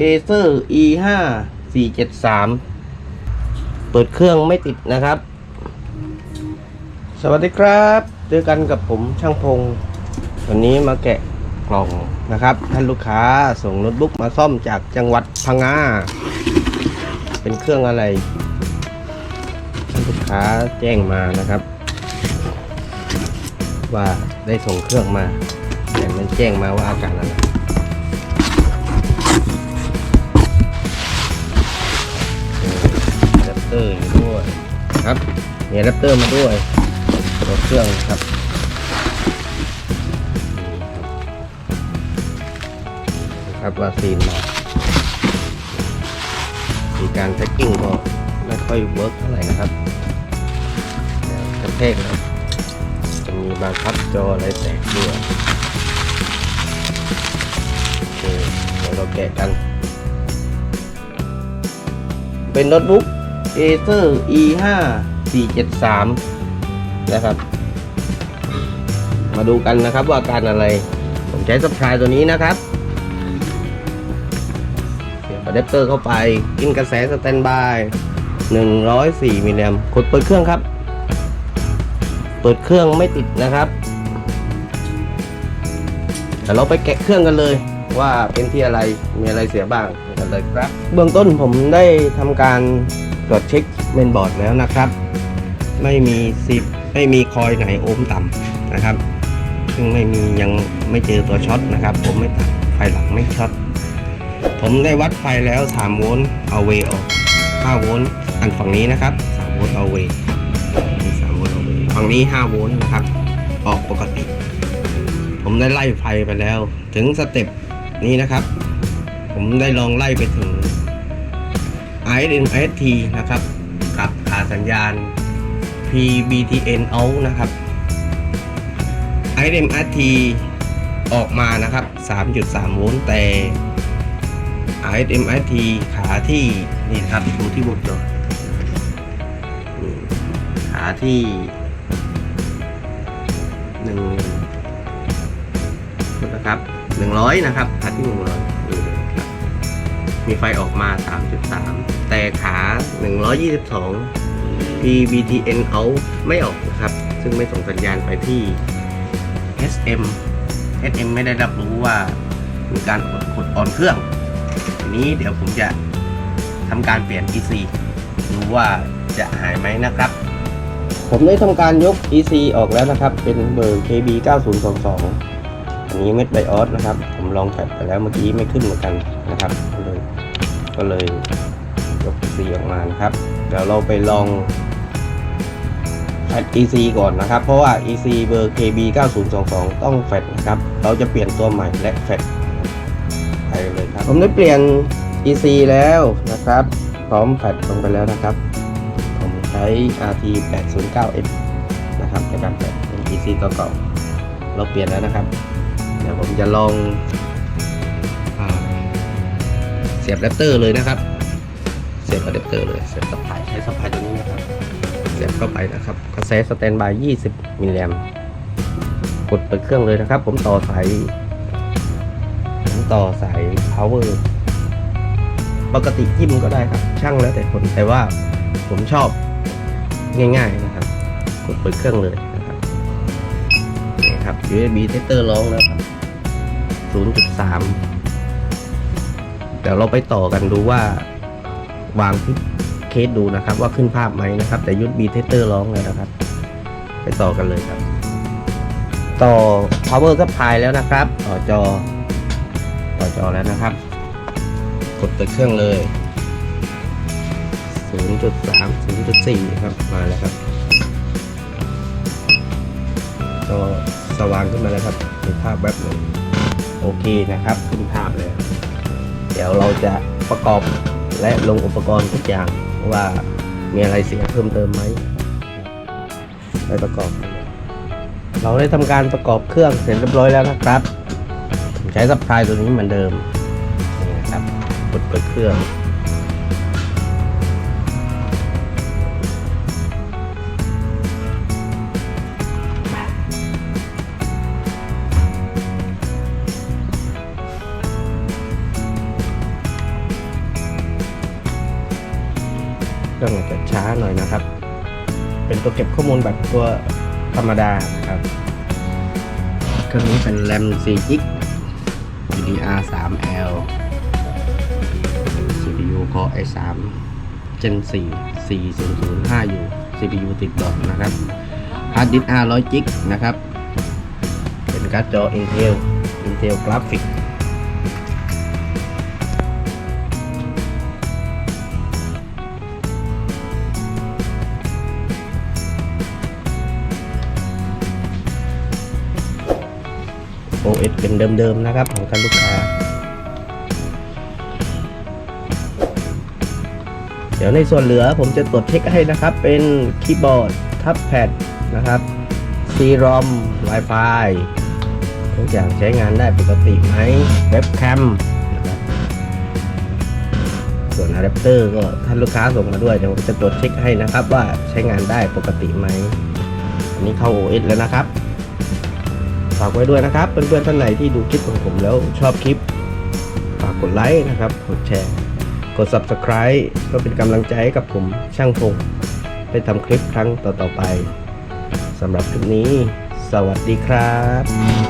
Acer E ห้าสี่เจ็ดสามเปิดเครื่องไม่ติดนะครับ สวัสดีครับเจอกันกับผมช่างพงวันนี้มาแกะกล่องนะครับ ท่านลูกค้าส่งโน้ตบุ๊กมาซ่อมจากจังหวัดพังงาเป็นเครื่องอะไร ท่านลูกค้าแจ้งมานะครับ ว่าได้ส่งเครื่องมา แต่มันแจ้งมาว่าอาการอะไร เตอร์อยู่ด้วยครับมีอะแดปเตอร์มาด้วยตัวเครื่องครับครับวาซีนมามีการแพ็กกิ้งก็ไม่ค่อยเวิร์กเท่าไหร่นะครับกระแทกแล้วจะมีบางพับจออะไรแตกด้วยโอเคเดี๋ยวเราแกะกัน เป็นโน้ตบุ๊ก Acer E 5 473 นะครับ มาดูกันนะครับว่าอาการอะไร ผมใช้สปายตัวนี้นะครับเสียบอะแดปเตอร์เข้าไป กินกระแสสแตนบาย 104 มิลลิแอมกดเปิดเครื่องครับ เปิดเครื่องไม่ติดนะครับเดี๋ยวเราไปแกะเครื่องกันเลยว่าเป็นที่อะไรมีอะไรเสียบ้างกันเลยครับ เบื้องต้นผมได้ทำการ ตรวจเช็คเมนบอร์ดแล้วนะครับ ไม่มีสิบไม่มีคอยไหนโอมต่ำนะครับ ซึ่งไม่มียังไม่เจอตัวช็อตนะครับ ผมไม่ตัดไฟหลังไม่ช็อตผมได้วัดไฟแล้ว3โวลต์เอาเวออก5โวลต์อันฝั่งนี้นะครับ3โวลต์เอาเวนี่3โวลต์เอาเวฝั่งนี้5โวลต์นะครับ ออกปกติ ผมได้ไล่ไฟไปแล้ว ถึงสเต็ปนี้นะครับ ผมได้ลองไล่ไปถึง IST นะครับกับขาสัญญาณ PBTN out นะครับ IST ออกมานะครับ 3.3 โวลต์แต่ ISMIT ขาที่นี่นะครับดูที่บนจอนี่ขาที่หนึ่งนะครับหนึ่งร้อยนะครับขาที่หนึ่งร้อย มีไฟออกมา 3.3 แต่ขา 122 PBTN out ไม่ออกนะครับ ซึ่งไม่ส่งสัญญาณไปที่ SM SM ไม่ได้รับรู้ว่ามีการกดออนเครื่อง ทีนี้เดี๋ยวผมจะทำการเปลี่ยน EC ดูว่าจะหายไหมนะครับ ผมได้ทำการยก EC ออกแล้วนะครับ เป็นเบอร์ KB 9022อันนี้เม็ดไบออสนะครับ ผมลองแฟลชไปแล้วเมื่อกี้ไม่ขึ้นเหมือนกันนะครับ ก็เลยยก EC ออกมานะครับ เดี๋ยวเราไปลองแฟลช EC ก่อนนะครับ เพราะว่า EC เบอร์ KB 9022 ต้องแฟลชนะครับ เราจะเปลี่ยนตัวใหม่และแฟลชไปเลยครับ ผมได้เปลี่ยน EC แล้วนะครับ พร้อมแฟลชลงไปแล้วนะครับ ผมใช้ RT 809F นะครับในการแฟลชเป็น EC ตัวเก่า เราเปลี่ยนแล้วนะครับ เดี๋ยวผมจะลอง ยบแรปเตอร์เลยนะครับ เสียบอะแดปเตอร์เลยเสียบสปายใช้สปายตัวนี้นะครับ เสียบเข้าไปนะครับกระแสสแตนบาย 20 มิลลิแอมป์กดเปิดเครื่องเลยนะครับ ผมต่อสายผมต่อสาย power ปกติจิ้มก็ได้ครับ ช่างแล้วแต่คนแต่ว่าผมชอบง่าย ๆนะครับ กดเปิดเครื่องเลยนะครับนี่ครับ USB tester ร้องแล้วครับ 0.3 เดี๋ยวเราไปต่อกันดูว่าวางที่เคสดูนะครับ ว่าขึ้นภาพไหมนะครับ แต่ USB tester ร้องแล้วนะครับ ไปต่อกันเลยครับ ต่อ power supply แล้วนะครับ ต่อจอ ต่อจอแล้วนะครับ กดเปิดเครื่องเลย 0.3 0.4 ครับ มาแล้วครับจอสว่างขึ้นมาแล้วครับมีภาพแวบหนึ่งโอเคนะครับ ขึ้นภาพเลย ดี๋ยวเราจะประกอบและลงอุปกรณ์ทุกอย่างว่ามีอะไรเสียเพิ่มเติมไหมไปประกอบ เราได้ทำการประกอบเครื่องเสร็จเรียบร้อยแล้วนะครับ ใช้ซับไพลายตัวนี้เหมือนเดิมนี่นะครับกดเปิดเครื่อง รื่องอาจจะช้าหน่อยนะครับ เป็นตัวเก็บข้อมูลแบบตัวธรรมดานะครับเครื่องนี้เป็นแรม4 g b DDR 3L CPU Core i3 Gen 4 4005U CPU ติดบอร์ดนะครับ Hard Disk R100 g b นะครับ เป็นการ์ดจอ Intel Intel Graphics โอเอสเป็นเดิมๆนะครับของท่านลูกค้า เดี๋ยวในส่วนเหลือผมจะตรวจเช็คให้นะครับ เป็นคีย์บอร์ด ทับแพดนะครับ C-ROM Wi-Fi ทุกอย่างใช้งานได้ปกติไหมเว็บแคมส่วนอะแดปเตอร์ก็ท่านลูกค้าส่งมาด้วยเดี๋ยวผมจะตรวจเช็คให้นะครับ ว่าใช้งานได้ปกติไหมอันนี้เข้า OS แล้วนะครับ ฝากไว้ด้วยนะครับเพื่อนๆท่านไหนที่ดูคลิปของผมแล้วชอบคลิปฝากกดไลค์นะครับกดแชร์ กด Subscribe เพื่อเป็นกำลังใจให้กับผมช่างพงไปทำคลิปครั้งต่อๆไปสำหรับคลิปนี้ สวัสดีครับ